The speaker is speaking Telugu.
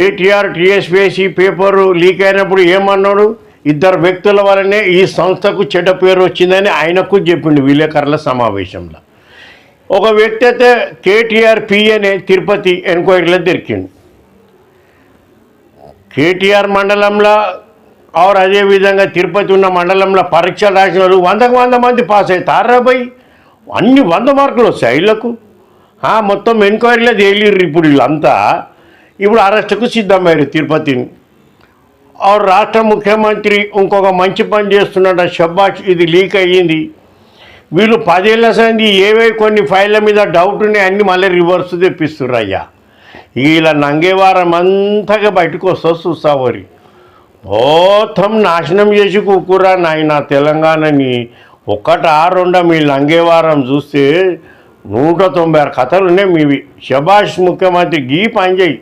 కేటీఆర్ టీఎస్పీఎస్సీ పేపరు లీక్ అయినప్పుడు ఏమన్నాడు? ఇద్దరు వ్యక్తుల వల్లనే ఈ సంస్థకు చెడ్డ పేరు వచ్చిందని ఆయనకు చెప్పిండు విలేకరుల సమావేశంలో. ఒక వ్యక్తి అయితే కేటీఆర్ పిఎనే తిరుపతి ఎంక్వైరీలో దొరికిండు. కేటీఆర్ మండలంలో ఆర్ అదేవిధంగా తిరుపతి ఉన్న మండలంలో పరీక్షలు రాసిన వాళ్ళు వందకు వంద మంది పాస్ అవుతారు రాబోయ్ అన్ని వంద మార్కులు వస్తాయి వీళ్ళకు. మొత్తం ఎంక్వైరీలో తేలిర్రు ఇప్పుడు వీళ్ళంతా. ఇప్పుడు అరెస్టుకు సిద్ధమయ్యారు తిరుపతిని ఆరు రాష్ట్ర ముఖ్యమంత్రి ఇంకొక మంచి పని చేస్తున్నాడు షబ్బాష్ ఇది లీక్ అయ్యింది. వీళ్ళు పదేళ్ళ సంది ఏవే కొన్ని ఫైళ్ళ మీద డౌట్ ఉన్నాయి అన్ని మళ్ళీ రివర్స్ తెప్పిస్తున్నారు అయ్యా ఇలా నంగేవారం అంతగా బయటకు వస్తా చూస్తావరి మొత్తం నాశనం చేసి కూకురా నాయన తెలంగాణని. ఒక్కటా రెండా మీ లంగేవారం చూస్తే నూట తొంభై ఆరు కథలు ఉన్నాయి మీవి. శభాష్ ముఖ్యమంత్రి గీ పని చేయి.